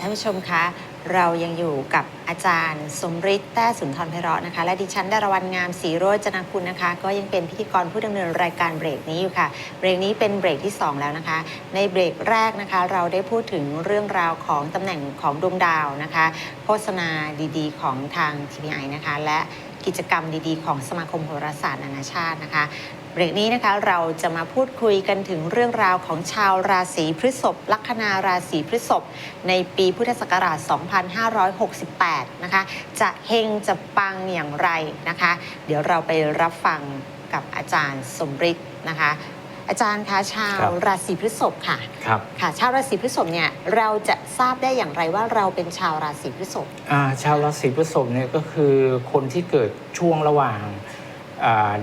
ท่านผู้ชมคะ เรายังอยู่กับอาจารย์ สมฤทธิ์แต้สุนทรไพเราะนะคะ และดิฉันดารวรรณงามศรีโรจนคุณนะคะ ก็ยังเป็นพิธีกรผู้ดำเนินรายการเบรกนี้อยู่ค่ะ เบรกนี้เป็นเบรกที่ 2 แล้วนะคะ ในเบรกแรกนะคะ เราได้พูดถึงเรื่องราวของตำแหน่งของดวงดาวนะคะ โฆษณาดีๆ ของทาง TPI นะคะ และกิจกรรมดีๆ ของสมาคมโหราศาสตร์นานาชาตินะคะ เบรกนี้นะคะเราจะมาพูดคุยกันถึงเรื่องราวของชาวราศีพฤษภลัคนาราศีพฤษภในปีพุทธศักราช 2568 นะคะ จะเฮงจะปังอย่างไรนะคะ เดี๋ยวเราไปรับฟังกับอาจารย์สมฤทธิ์นะคะอาจารย์คะชาวครับราศีพฤษภค่ะครับค่ะ ชาวราศีพฤษภเนี่ยเราจะทราบได้อย่างไรว่าเราเป็นชาวราศีพฤษภอ่าชาวราศีพฤษภเนี่ยก็คือคนที่เกิดช่วงระหว่างอ่า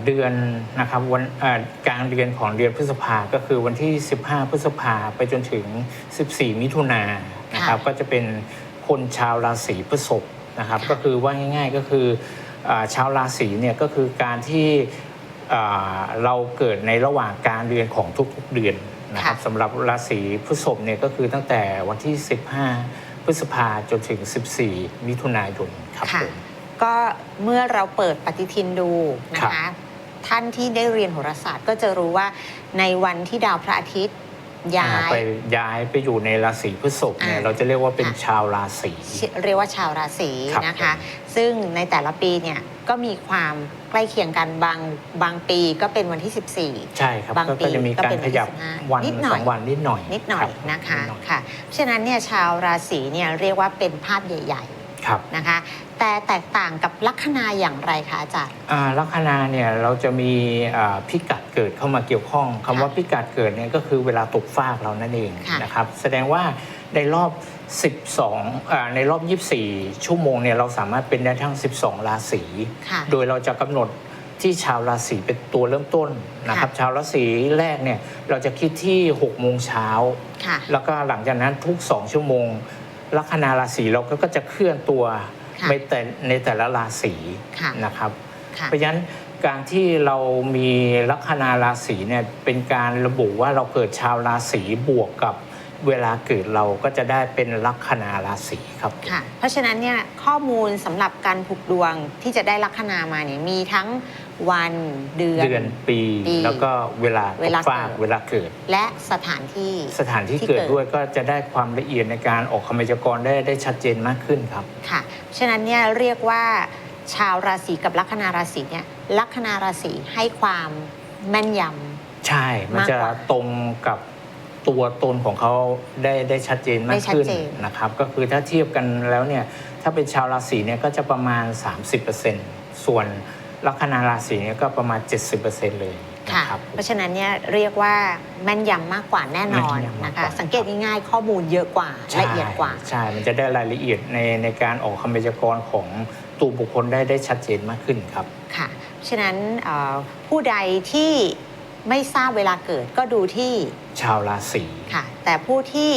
เดือนนะครับวันอ่ากลางเดือนของเดือนพฤษภาก็คือวันที่ 15 พฤษภาไปจนถึง 14 มิถุนายนนะครับก็จะเป็นคนชาวราศีพฤษภนะครับก็คือว่าง่ายๆก็คืออาชาวราศีเนี่ยก็คือการที่อ่าเราเกิดในระหว่างกลางเดือนของทุกๆเดือนนะครับสำหรับราศีพฤษภเนี่ยก็คือตั้งแต่วันที่ 15 พฤษภาจนถึง 14 มิถุนายนครับค่ะผม ก็เมื่อเราเปิดปฏิทินดูนะครัคะบท่านที่ได้เรียนโหราศาสตร์ก็จะรู้ว่าในวันที่ดาวพระอาทิตย์ย้าอ่ายไปย้ายไปอยู่ในราศีพฤษภเนี่ยอ่าเราจะเรียกว่าเป็นค่ะชาวราศีเรียกว่าชาวราศีครับนะคะผมซึ่งในแต่ละปีเนี่ยก็มีความใกล้เคียงกันบางบางปีก็เป็นวันที่ 14 ใช่ครับบางก็ปีก็จะมีก็การเป็นขยับวันที่15วันนิดหน่อยสองวันนิดหน่อย นิดหน่อยรับนะคะดหอยค่ะเพราะฉะนั้นเนี่ยชาวราศีเนี่ยเรียกว่าเป็นภาพใหญ่ครับๆนะคะแต่แตกต่างกับลัคนาอย่างไรคะอาจารย์ อ่าลัคนาเนี่ยเราจะมีอ่าพิกัดเกิดเข้ามาเกี่ยวข้องคำว่าพิกัดเกิดเนี่ยก็คือเวลาตกฟากเรานั่นเองค่ะนะครับแสดงว่าในรอบ 12อาในรอบ 24 ชั่วโมงเนี่ยเราสามารถเป็นได้ทั้ง 12 ราศีค่ะ โดยเราจะกำหนดที่ชาวราศีเป็นตัวเริ่มต้นนะครับชาวราศีแรกเนี่ยเราจะคิดที่6โมงเช้า ค่ะ แล้วก็หลังจากนั้นทุก 2 ชั่วโมงลัคนาราศีเราก็จะเคลื่อนตัว ค่ะในแต่ในแต่ละราศีค่ะนะครับ ค่ะ เพราะฉะนั้นการที่เรามีลัคนาราศีเนี่ยเป็นการระบุว่าเราเกิดชาวราศีบวกกับเวลาเกิดเราก็จะได้เป็นลัคนาราศีครับ ค่ะ เพราะฉะนั้นเนี่ยข้อมูลสำหรับการผูกดวงที่จะได้ลัคนามาเนี่ยมีทั้ง วันเดือน เดือนปี ปีแล้วก็เวลาเวลาตกฟากเกิดเวลาเกิด และสถานที่ สถานที่ที่เกิดเกิด ด้วยก็จะได้ความละเอียดในการออกคำพยากรณ์ได้ได้ชัดเจนมากขึ้นครับ ค่ะ ฉะนั้นเนี่ยเรียกว่าชาวราศีกับลัคนาราศีเนี่ยลัคนาราศีให้ความแม่นย ใช่ มันมากจะกว่าตตรงกับตัวตนของเขาได้ได้ชัดเจนมาได้กชัดขึ้นเจนนะครับ ก็คือถ้าเทียบกันแล้วเนี่ย ถ้าเป็นชาวราศีเนี่ยก็จะประมาณ 30%ส่วน ลัคนาราศีเนี่ยก็ประมาณ 70%เลยำนะค่ะครับ เพราะฉะนั้นเนี่ยเรียกว่าแม่นยำมากกว่าแน่นอนแม่นยำมากนะกว่าคะสังเกตง่ายๆ ข้อมูลเยอะกว่าใช่ละเอียดกว่า ใช่ มันจะได้รายละเอียดในในการออกคำพยากรณ์ของตัวบุคคลได้ได้ชัดเจนมากขึ้นครับ ค่ะฉะนั้นเอ่อผู้ใดที่ไม่ทราบเวลาเกิดก็ดูที่ชาวราศี ค่ะ แต่ผู้ที่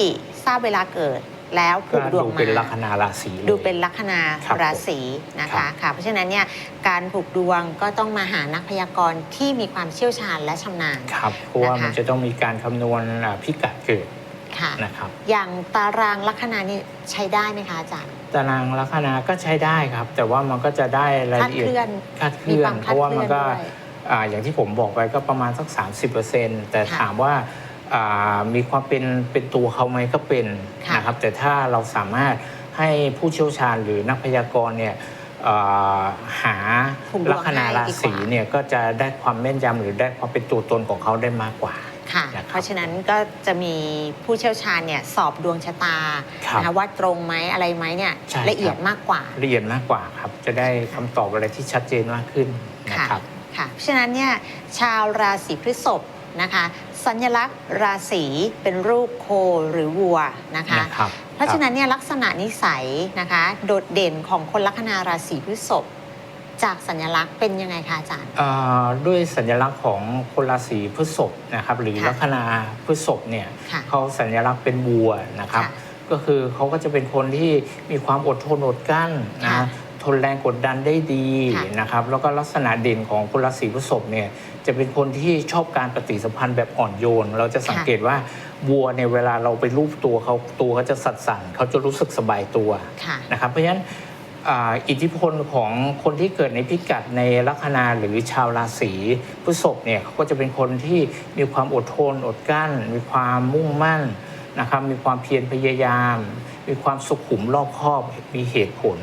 ทราบเวลาเกิด แล้วผูก็กดวงดูมาเป็นลัคนาราศีเลย ดูเป็นลัคนาครับราศีนะครัคะบ ค่ะ เพราะฉะนั้นเนี่ยการผูกดวงก็ต้องมาหานักพยากรณ์ที่มีความเชี่ยวชาญและชำนาญ ครับเพราะว่านะคะ มันจะต้องมีการคำนวณอ่าพิกัดเกิดค่ะ นะครับ อย่างตารางลัคนานี่ใช้ได้ไหมคะอาจารย์ ตารางลัคนาก็ใช้ได้ครับ แต่ว่ามันก็จะได้รายคาดละเอีเคยดลื่อนคาดเคลื่อนมีความเพคาดราะว่าเคลื่มัอนนก็ด้วยอ่าอย่างที่ผมบอกไปก็ประมาณสัก 30%แต่ค่ะ ถามว่าอ่า มีความเป็นเป็นตัวเขาไหมก็เป็นค่ะนะครับ แต่ถ้าเราสามารถให้ผู้เชี่ยวชาญหรือนักพยากรณ์เนี่ยอ่าหาผูกดวงลัคนาราศีให้ดีกว่าเนี่ยก็จะได้ความแม่นยำหรือได้ความเป็นตัวตนของเขาได้มากกว่าค่ะนะครับเพราะฉะนั้นก็จะมีผู้เชี่ยวชาญเนี่ยสอบดวงชะตาครับนะคะว่าตรงไหมอะไรไหมเนี่ยใช่ละเอียดครับมากกว่าละเอียดมากกว่าครับ จะได้คำตอบอะไรที่ชัดเจนมากขึ้นนะค่ะครับค่ะเพราะฉะนั้นเนี่ยชาวราศีพฤษภ นะคะ สัญลักษณ์ราศีเป็นรูปโคหรือวัวนะคะ นะครับ เพราะฉะนั้นเนี่ยลักษณะนิสัยนะคะ โดดเด่นของคนลัคนาราศีพฤษภจากสัญลักษณ์เป็นยังไงคะอาจารย์อ่าด้วยสัญลักษณ์ของคนราศีพฤษภนะครับหรือค่ะลัคนาพฤษภเนี่ยค่ะเขาสัญลักษณ์เป็นวัวนะครับ ค่ะก็คือเขาก็จะเป็นคนที่มีความอดทนอดกลั้นค่ะนะทนแรงกดดันได้ดีค่ะนะครับ แล้วก็ลักษณะเด่นของคนราศีพฤษภเนี่ย จะเป็นคนที่ชอบการปฏิสัมพันธ์แบบอ่อนโยน เราจะสังเกตว่าวัวเนี่ยเวลาเราไปรูปตัวเขาตัวเขาจะสัดสั่นเขาจะรู้สึกสบายตัวค่ะนะครับ เพราะฉะนั้นอ่าอิทธิพลของคนที่เกิดในพิกัดในลัคนาหรือชาวราศีพฤษภเนี่ยเขาก็จะเป็นคนที่มีความอดทนอดกลั้น มีความมุ่งมั่นนะครับมีความเพียรพยายาม มีความสุขุมรอบคอบมีเหตุผล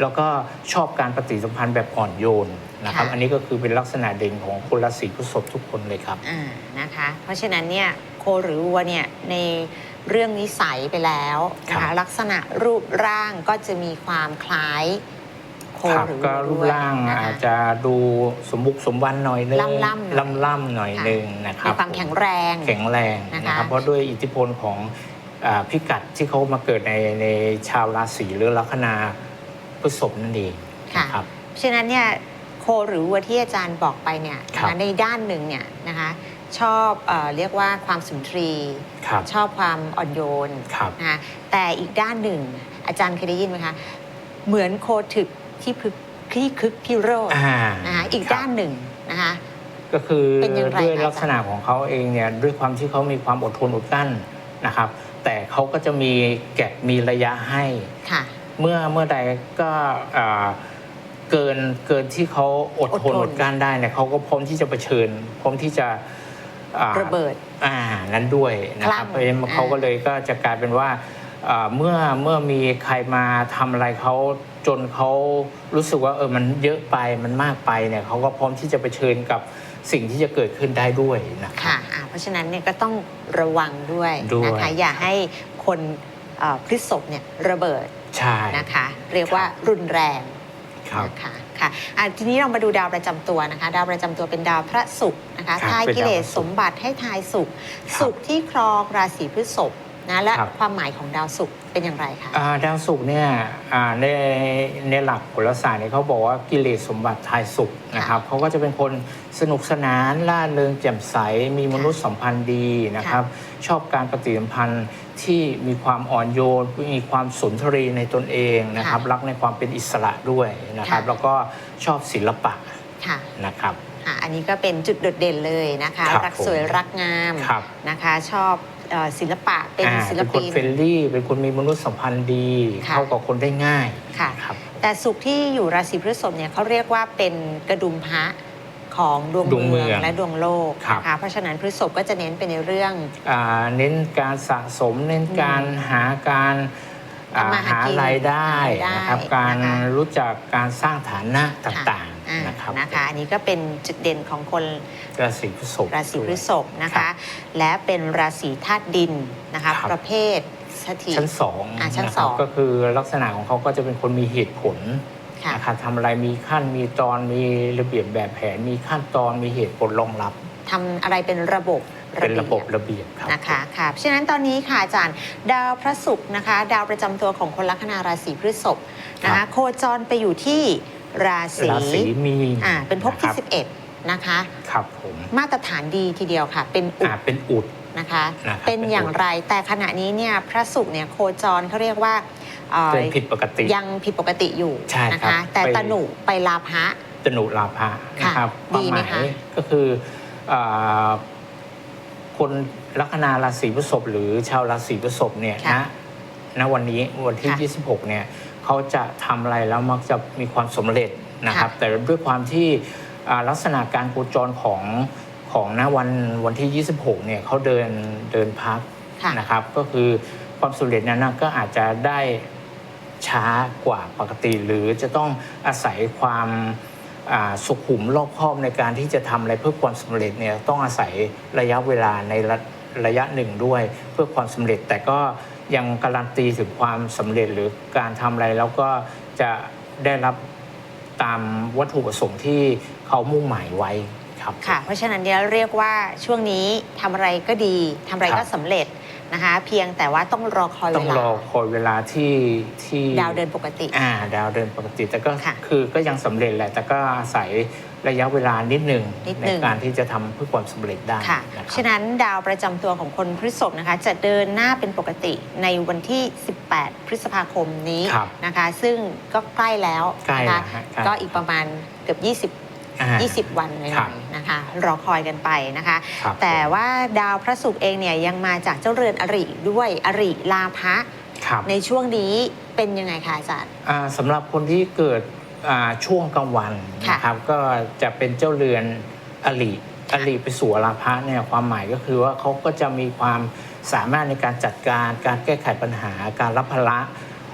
แล้วก็ชอบการปฏิสัมพันธ์แบบอ่อนโยน นะครับ ค่ะ อันนี้ก็คือเป็นลักษณะเด่นของคนราศีพฤษภทุกคนเลยครับ อ่านะคะ เพราะฉะนั้นเนี่ยโคหรือวัวเนี่ยในเรื่องนิสัยไปแล้วนะครัคะบ ลักษณะรูปร่างก็จะมีความคล้ายโคครับหรือวัก็วรูปด้วยร่างนะคะ อาจจะดูสมบุกสมบันหน่อยนึงล่ำๆหน่อย ล่ำๆหน่อยค่ะนึงนะครับมีความแข็งแรง แข็งแรงนะคะนะครับเพราะด้วยอิทธิพลของอาพิกัดที่เขามาเกิดในในชาวราศีหรือลัคนาพฤษภนั่นเองค่ะ นะครับ เพราะฉะนั้นเนี่ยโคหรือวัวที่อาจารย์บอกไปเนี่ยนะครัคะบในด้านหนึ่งเนี่ยนะคะชอบเออเรียกว่าความสุนทรีครับ ชอบความอ่อนโยนครับ นะคะแต่อีกด้านหนึ่งอาจารย์เคยได้ยินไหมคะเหมือนโคถึกที่พึกที่คึกพิโรธอ่านะคะอีกครับด้านหนึ่งนะคะ ก็คือเป็นอย่างไรด้วยคะลักษณะของเขาเองเนี่ยด้วยความที่เขามีความอดทนอดกลั้นนะครับ แต่เขาก็จะมีแก็บมีระยะให้ ค่ะ เมื่อเมื่อใดก็อ่า เกินเกินที่เขาอดทนอดทนอดกลั้นได้เนี่ยเขาก็พร้อมที่จะเผชิญพร้อมที่จะอ่าระเบิดอ่านั้นด้วยนะครับคลั่งเพราะฉะนั้นอ่าเขาก็เลยก็จะกลายเป็นว่าอ่าเมื่อเมื่อมีใครมาทำอะไรเขาจนเขารู้สึกว่าเออมันเยอะไปมันมากไปเนี่ยเขาก็พร้อมที่จะเผชิญกับสิ่งที่จะเกิดขึ้นได้ด้วยนะครับค่ะอ่าเพราะฉะนั้นเนี่ยก็ต้องระวังด้วยด้วยนะคะอย่าให้คนเอ่อพฤษภเนี่ยระเบิดใช่นะคะ เรียกว่ารุนแรง ครับนะคะค่ะอะทีนี้เรามาดูดาวประจำตัวนะคะ ดาวประจำตัวเป็นดาวพระศุกร์นะคะครับทายเป็นกิเลสดาวพระศุสกร์มบัติให้ทายสุขครับสุขที่ครองราศีพฤษภนะและครับ ความหมายของดาวศุกร์เป็นอย่างไรคะอ่าดาวศุกร์เนี่ยอ่าในในหลักโหราศาสตร์เนี่ยเขาบอกว่ากิเลสสมบัติทายสุขนะครับเขาก็จะเป็นคนสนุกสนานล่าเริงแจ่มใสมีมนุษยสัมพันธ์ดีนะครับ ชอบการปฏิสัมพันธ์ที่มีความอ่อนโยน มีความสุนทรีในตนเองนะครับ รักในความเป็นอิสระด้วยนะครับ แล้วก็ชอบศิลปะค่ะนะครับอะอันนี้ก็เป็นจุดโดดเด่นเลยนะคะครับรักสวยผมรักงามครับนะคะ ชอบเอ่อศิลปะเป็นอ่าศิลเป็นคนปินเฟรนลี่เป็นคนมีมนุษยสัมพันธ์ดีค่ะเข้ากับคนได้ง่ายค่ะครับแต่สุขที่อยู่ราศีพฤษภเนี่ยเขาเรียกว่าเป็นกระดุมพระ ของดวงดวงเมืเมืององและดวงโลกครับ นะคะเพราะฉะนั้นพฤษภก็จะเน้นไปในเรื่อง อ่าเน้นการสะสมเน้นการหาการอ่าทำมาหาหากินรายได้หารายได้นะครับการนะคะ รู้จักการสร้างฐานะตค่ะ่างอ่าๆนะครับนะคะอันนี้ก็เป็นจุดเด่นของคนราศีพฤษภราศีพฤษภนะครัคะ บ และเป็นราศีธาตุดินนะคะครับ ประเภทสถิ ชั้นสองอ่าชั้นนะคสรัอบงก็คือลักษณะของเขาก็จะเป็นคนมีเหตุผล ค่ะ นะครับทำอะไรมีขั้นมีตอนมีระเบียบแบบแผน มีขั้นตอนมีเหตุผลรองรับ ทำอะไรเป็นระบบเป็นระบบเบียระเบียบครับ นะคะค่ะเพราะฉะนั้นตอนนี้ค่ะอาจารย์ดาวพระศุกร์นะคะ ดาวประจำตัวของคนลัคนาราศีพฤษภนะครัคะบ โคจรไปอยู่ที่ราศีราศีมีนอ่าเป็นภพที่ะครับ11 นะคะ ครับผมมาตรฐานดีทีเดียวค่ะ เป็นอุอ่าดเป็นอุด นะคะ นะครับเป็นเป็นอย่างอุดไรแต่ขณะนี้เนี่ยพระศุกร์เนี่ยโคจรเขาเรียกว่า เอ่อเป็นผิดปกติ ยังผิดปกติอยู่ใช่นะครัคะบแต่ไปตนุไปลาภะตนุลาภะนะครับดีไหมคะก็คืออ่าคนลัคนาราศีพฤษภหรือชาวราศีพฤษภเนี่ยค่ะนะณวันนี้วันที่ ค่ะ26 เนี่ยเขาจะทำอะไรแล้วมักจะมีความสำเร็จนะครับค่ะแต่ด้วยความที่อ่าลักษณะการโคจรของของณวันวันที่ 26 เนี่ยเขาเดินเดินพักค่ะ นะครับ ก็คือความสำเร็จนั้นนะก็อาจจะได้ ช้ากว่าปกติ หรือจะต้องอาศัยความสุขุมรอบคอบในการที่จะทำอะไรเพื่อความสำเร็จเนี่ยต้องอาศัยระยะเวลาในระระยะหนึ่งด้วยเพื่อความสำเร็จแต่ก็ยังการันตีถึงความสำเร็จหรือการทำอะไรแล้วก็จะได้รับตามวัตถุประสงค์ที่เขามุ่งหมายไว้ครับค่ะ เพราะฉะนั้นเนี่ยเรียกว่าช่วงนี้ทำอะไรก็ดีทำอะไรก็สำเร็จ นะคะ เพียงแต่ว่าต้องรอคอยต้เวองลารอคอยเวลาที่ที่ดาวเดินปกติ อ่าดาวเดินปกติแต่ก็ค่ะคือก็ยังสำเร็จแหละแต่ก็อาศัยระยะเวลานิดหนึ่งนิดในหนึ่ง การที่จะทำเพื่อความสำเร็จได้ค่ะ นะครัฉะนั้นดาวประจำตัวของคนพฤษภนะคะ จะเดินหน้าเป็นปกติในวันที่ 18 พฤษภาคมนี้ครับ นะคะ ซึ่งก็ใกล้แล้วใกล้นะแล้คะวฮะใกล้ ก็อีกประมาณเกือบ20 อ่า20 วันหน่ครัอบยๆนะคะรอคอยกันไปนะคะ ครับแต่ว่าดาวพระศุกร์เองเนี่ยยังมาจากเจ้าเรือนอริด้วยอริลาภะครับ ในช่วงนี้เป็นยังไงคะอาจารย์ อ่าสำหรับคนที่เกิดอ่าช่วงกลางวันค่ะนะครับก็จะเป็นเจ้าเรือนอลิอลิไปสู่อลาภะเนี่ยความหมายก็คือว่าเขาก็จะมีความสามารถในการจัดการ การแก้ไขปัญหา การรับภาระ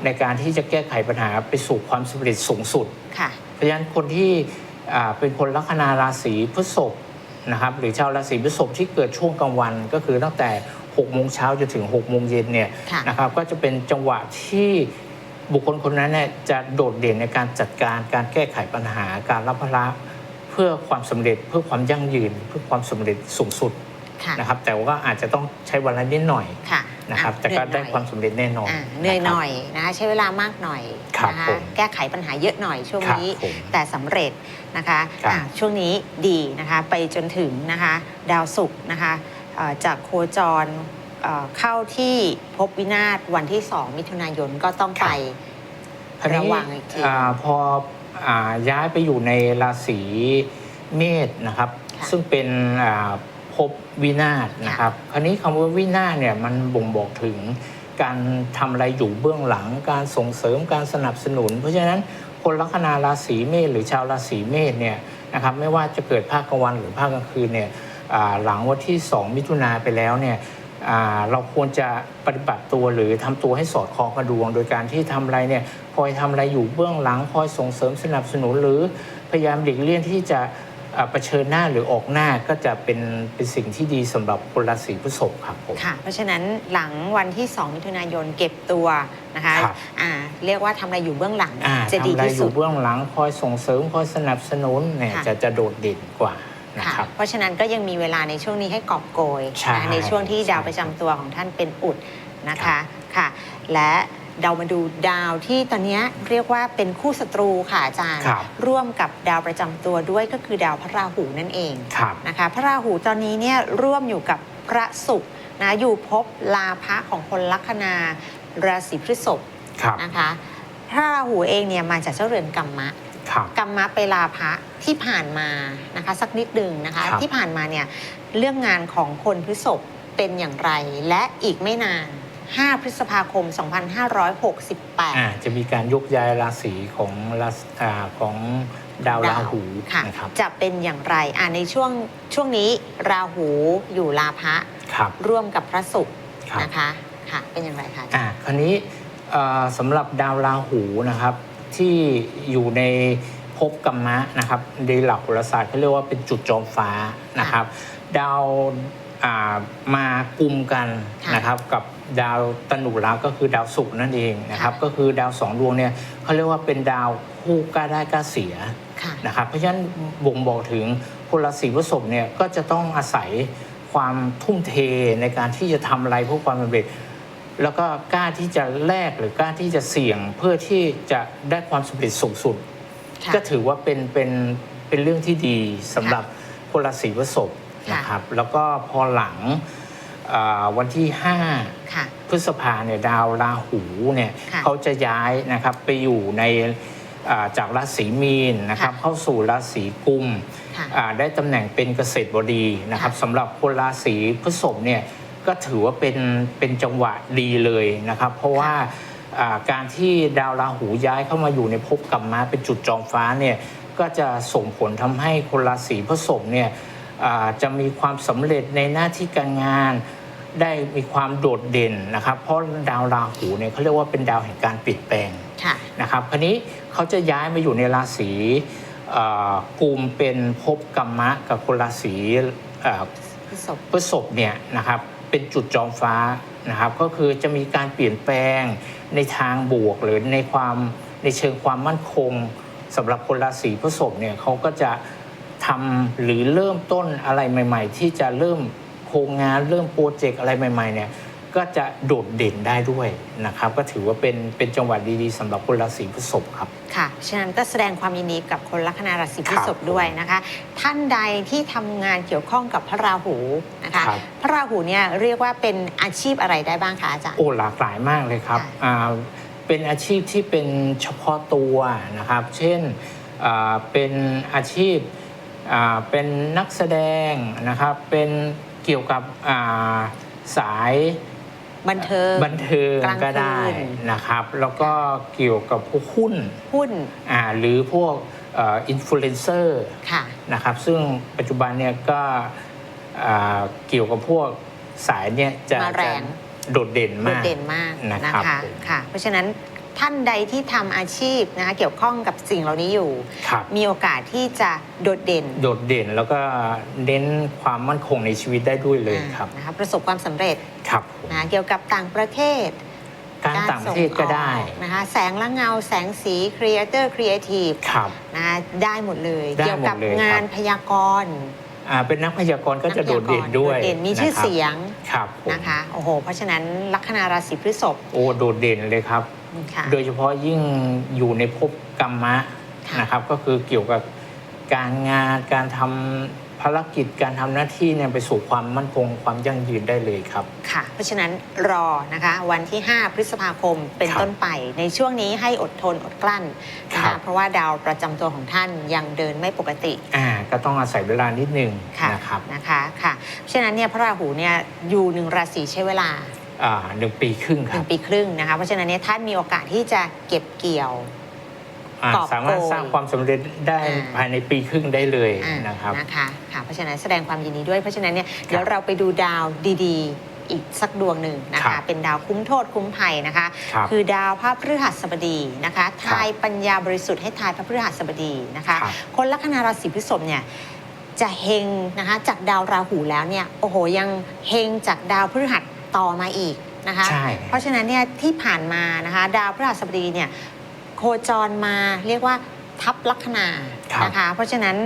ในการที่จะแก้ไขปัญหาไปสู่ความสำเร็จสูงสุด ค่ะ เพราะฉะนั้นคนที่อ่า เป็นคนลัคนาราศีพฤษภนะครับหรือชาวราศีพฤษภที่เกิดช่วงกลางวันก็คือตั้งแต่6โมงเช้าจนถึง6โมงเย็นเนี่ยค่ะนะครับก็จะเป็นจังหวะที่บุคคลคนนั้นเนี่ยจะโดดเด่นในการจัดการการแก้ไขปัญหาการรับภาระเพื่อความสำเร็จเพื่อความยั่งยืนเพื่อความสำเร็จสูงสุด ค่ะนะครับแต่ว่าอาจจะต้องใช้เวลานิดหน่อยค่ะนะครับอ่แต่ก็ได้เหนื่อยหน่อยความสำเร็จแน่นอนอ่าเหนื่อยะหครับน่อยนะคะใช้เวลามากหน่อยครับนะคะผมแก้ไขปัญหาเยอะหน่อยช่วงครับนี้ผมแต่สำเร็จนะคะครับอ่าช่วงนี้ดีนะคะไปจนถึงนะคะดาวศุกร์นะคะเอ่อจากโคจรเอ่อเข้าที่พบวินาศวันที่ 2 มิถุนายนก็ต้องไปคราวนี้ระวังอีกทีอาพออาย้ายไปอยู่ในราศีเมษนะครับค่ะซึ่งเป็นอ่า ภพวินาศนะครับ คราวนี้คำว่าวินาศเนี่ยมันบ่งบอกถึงการทำอะไรอยู่เบื้องหลัง การส่งเสริมการสนับสนุน เพราะฉะนั้นคนลัคนาราศีเมษหรือชาวราศีเมษเนี่ยนะครับไม่ว่าจะเกิดภาคกลางวันหรือภาคกลางคืนเนี่ยอ่าหลังวันที่ 2 มิถุนาไปแล้วเนี่ยอ่าเราควรจะปฏิบัติตัวหรือทำตัวให้สอดคล้องกับดวง โดยการที่ทำอะไรเนี่ยคอยทำอะไรอยู่เบื้องหลัง คอยส่งเสริมสนับสนุนหรือพยายามหลีกเลี่ยงที่จะอ่า เผชิญหน้าหรือออกหน้าก็จะเป็นเป็นสิ่งที่ดีสำหรับคนราศีพฤษภครับผมค่ะ เพราะฉะนั้นหลังวันที่ 2 มิถุนายนเก็บตัวนะคะครับอ่าเรียกว่าทำอะไรอยู่เบื้องหลังอ่าจะดีทำอะไรที่อสุยู่ดเบื้องหลังคอยส่งเสริมคอยสนับสนุนเนี่ยค่ะจะจะโดดเด่นกว่านะค่ะครับเพราะฉะนั้นก็ยังมีเวลาในช่วงนี้ให้กอบโกยใช่นะในช่วงที่ใช่ดาวประจำตัวของท่านเป็นอุดนะครัคะบค่ะ และ เรามาดูดาวที่ตอนนี้เรียกว่าเป็นคู่ศัตรูค่ะอาจารย์ ครับร่วมกับดาวประจำตัวด้วยก็คือดาวพระราหูนั่นเองครับนะคะพระราหูตอนนี้เนี่ยร่วมอยู่กับพระศุกร์นะอยู่ภพลาภะของคนลัคนาราศีพฤษภครับนะคะพระราหูเองเนี่ยมาจากเจ้าเรือนกัมมะ ครับ กรรมะไปลาภะที่ผ่านมานะคะสักนิดหนึ่งนะคะ ครับที่ผ่านมาเนี่ยเรื่องงานของคนพฤษภเป็นอย่างไร และอีกไม่นาน 5 พฤษภาคม อ่า2568 จะมีการยกย้ายราศีของราศอ่าของดาว ราหูค่ะ นะครับจะเป็นอย่างไรอ่าในช่วงช่วงนี้ราหูอยู่ลาภะครับร่วมกับพระศุกร์ครับ นะคะค่ะ เป็นอย่างไรคะอ่าคราวนี้เอ่อสำหรับดาวราหูนะครับที่อยู่ในภพกรรมะนะครับในหลักโหราศาสตร์เขาเรียกว่าเป็นจุดจอมฟ้านะครับ ดาวอ่ามากลุ่มกันค่ะนะครับกับ ดาวตนุรักษ์ก็คือดาวศุกร์นั่นเองนะครับค่ะก็คือดาวสองดวงเนี่ยเขาเรียกว่าเป็นดาวคู่กล้าได้กล้าเสียค่ะนะครับเพราะฉะนั้นบ่งบอกถึงคนราศีพฤษภเนี่ยก็จะต้องอาศัยความทุ่มเทในการที่จะทำอะไรเพื่อความสำเร็จ แล้วก็กล้าที่จะแลกหรือกล้าที่จะเสี่ยงเพื่อที่จะได้ความสำเร็จสูงสุดค่ะก็ถือว่าเป็นเป็นเป็นเรื่องที่ดีสำหรับคนราศีพฤษภค่ะนะครับ แล้วก็พอหลัง อ่าวันที่5ค่ะพฤษภาเนี่ยดาวราหูเนี่ยค่ะเขาจะย้ายนะครับไปอยู่ในอ่าจากราศีมีนนะครับค่ะ เข้าสู่ราศีกุม ค่ะ อ่าได้ตำแหน่งเป็นเกษตรบดีนะครับค่ะสำหรับคนราศีพฤษภเนี่ยก็ถือว่าเป็นเป็นจังหวะดีเลยนะครับ เพราะว่าอ่าการที่ดาวราหูย้ายเข้ามาอยู่ในภพกรรมะเป็นจุดจอมฟ้าเนี่ยก็จะส่งผลทำให้คนราศีพฤษภเนี่ยอ่า จะมีความสำเร็จในหน้าที่การงานได้มีความโดดเด่นนะครับ เพราะดาวราหูเนี่ยเขาเรียกว่าเป็นดาวแห่งการเปลี่ยนแปลงค่ะนะครับคราวนี้เขาจะย้ายมาอยู่ในราศีเอ่อกุมเป็นภพกรรมะกับคนราศีเอ่อพฤษภพฤษภเนี่ยนะครับเป็นจุดจอมฟ้านะครับ ก็คือจะมีการเปลี่ยนแปลงในทางบวกหรือในความในเชิงความมั่นคงสำหรับคนราศีพฤษภเนี่ยเขาก็จะ ทำหรือเริ่มต้นอะไรใหม่ ๆ ที่จะเริ่มโครงงานเริ่มโปรเจกต์อะไรใหม่ๆเนี่ยก็จะโดดเด่นได้ด้วยนะครับ ก็ถือว่าเป็นเป็นจังหวะดีๆสำหรับคนราศีพฤษภครับค่ะฉะนั้นก็แสดงความยินดีกับคนลัคนาราศีพฤษครัภบด้วยนะคะ ท่านใดที่ทำงานเกี่ยวข้องกับพระราหูนะคะครับพระราหูเนี่ยเรียกว่าเป็นอาชีพอะไรได้บ้างคะอาจารย์โอ้หลากหลายมากเลยครับค่ะอ่าเป็นอาชีพที่เป็นเฉพาะตัวนะครับ เช่นอ่าเป็นอาชีพอ่า เป็นนักแสดงนะครับเป็นเกี่ยวกับอ่าสายบันเทิงบันเทิงกลางคืนก็ได้นะครับ แล้วก็เกี่ยวกับพวกหุ้นหุ้นอ่าหรือพวกอินฟลูเอนเซอร์ค่ะนะครับซึ่งปัจจุบันเนี่ยก็อ่าเกี่ยวกับพวกสายเนี่ยจะมาแรงจะโดดเด่นโดมาดกเด่นมากนะนะครับคะผมค่ะ เพราะฉะนั้น ท่านใดที่ทำอาชีพนะคะเกี่ยวข้องกับสิ่งเหล่านี้อยู่ ครับ มีโอกาสที่จะโดดเด่นโดดเด่นแล้วก็เน้นความมั่นคงในชีวิตได้ด้วยเลยครับ นะคะประสบความสำเร็จครับผมนะเกี่ยวกับต่างประเทศการต่างประเทศก็ได้ส่งออกนะคะแสงและเงาแสงสีครีเอเตอร์ครีเอทีฟครับ นะคะได้หมดเลย ได้เกี่ยวกับหมดเลยครับงานพยากรณ์ อ่าเป็นนักพยากรณ์ก็จะโดดเด่นด้วยโดเด่นมีชื่อนะครับเสียงครับผมนะคะโอ้โห เพราะฉะนั้นลัคนาราศีพฤษภโอ้โดดเด่นเลยครับค่ะโดยเฉพาะยิ่งอยู่ในภพกรรมะค่ะนะครับ ก็คือเกี่ยวกับการงานการทำ ภารกิจการทำหน้าที่เนี่ยไปสู่ความมั่นคงความยั่งยืนได้เลยครับ ค่ะ เพราะฉะนั้นรอนะคะวันที่ 5 พฤษภาคมเป็นครับต้นไป ในช่วงนี้ให้อดทนอดกลั้นนะครัคะบ เพราะว่าดาวประจำตัวของท่านยังเดินไม่ปกติ อ่าก็ต้องอาศัยเวลานิดนึงค่ะนะครับนะคะค่ะเพราะฉะนั้นเนี่ยพระราหูเนี่ยอยู่หนึ่งราศีใช้เวลาอ่าหนึ่งปีครึ่งหคนึ่รับงปีครึ่งนะคะเพราะฉะนั้นเนี่ยท่านมีโอกาสที่จะเก็บเกี่ยว อ่ากอบโกยสามารถสร้างความสำเร็จได้อ่า ภายในปีครึ่งได้เลยอ่านะครับ นะคะค่ะเพราะฉะนั้นแสดงความยินดีด้วย เพราะฉะนั้นเนี่ยเดี๋ยวเราไปดูดาวดีๆ อีกสักดวงหนึ่งนะครัคะ บเป็นดาวคุ้มโทษคุ้มภัยนะคะครับคือดาวพระพฤหัสบดีนะคะทายปัญญาบริสุทธิ์ให้ทายพระพฤหัสบดีนะคะ ครับ คนลัคนาราศีพฤษภเนี่ยจะเฮงนะคะจากดาวราหูแล้วเนี่ยโอ้โหยังเฮงจากดาวพฤหัสต่อมาอีกนะคะ ใช่ เพราะฉะนั้นเนี่ยที่ผ่านมานะคะดาวพฤหัสบดีเนี่ย โคจรมาเรียกว่าทับลัคนาครับ นะคะ เพราะฉะนั้น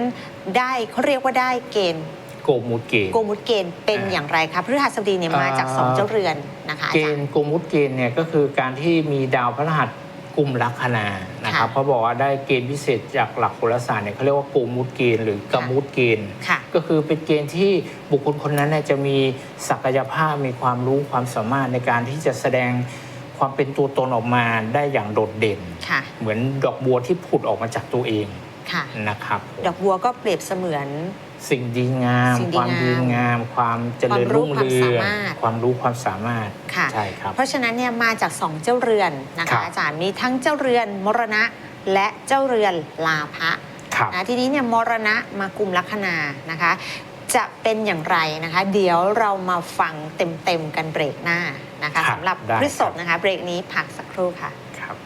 ได้เขาเรียกว่าได้เกณฑ์โกมุตเกณฑ์ โกมุตเกณฑ์เป็นอ่าอย่างไรคะพฤหัสบดีเนี่ยมาจากเอ่อสองเจ้าเรือนนะคะอาเกจารณย์ ฑ์โกมุตเกณฑ์เนี่ยก็คือการที่มีดาวพฤหัสกลุ่มลัคนานะครับค่ะ เขาบอกว่าได้เกณฑ์พิเศษจากหลักโหราศาสตร์เนี่ยเขาเรียกว่าโกมุตเกณฑ์หรือกมุตเกณฑ์ ค่ะ ก็คือเป็นเกณฑ์ที่บุคคลคนนั้นเนี่ยจะมีศักยภาพมีความรู้ความสามารถในการที่จะแสดง ความเป็นตัวตนออกมาได้อย่างโดดเด่น ค่ะ เหมือนดอกบัวที่ผุดออกมาจากตัวเองค่ะ นะครับ ดอกบัวก็เปรียบเสมือน สิ่งดีงาม สิ่งดีความดีงาม ความเจริญความรู้รุ่งเรืองความสามารถความรู้ความสามารถค่ะ ใช่ครับ เพราะฉะนั้นเนี่ยมาจากสองเจ้าเรือนนะครัคะบ อาจารย์มีทั้งเจ้าเรือนมรณะและเจ้าเรือนลาภะครับ นะทีนี้เนี่ยมรณะมากุมลัคนานะคะ จะเป็นอย่างไรนะคะ เดี๋ยวเรามาฟังเต็มๆกันเบรกหน้า นะคะคสำหรับพฤษภนะคะ เบรกนี้พักสักครู่ค่ะ ครับ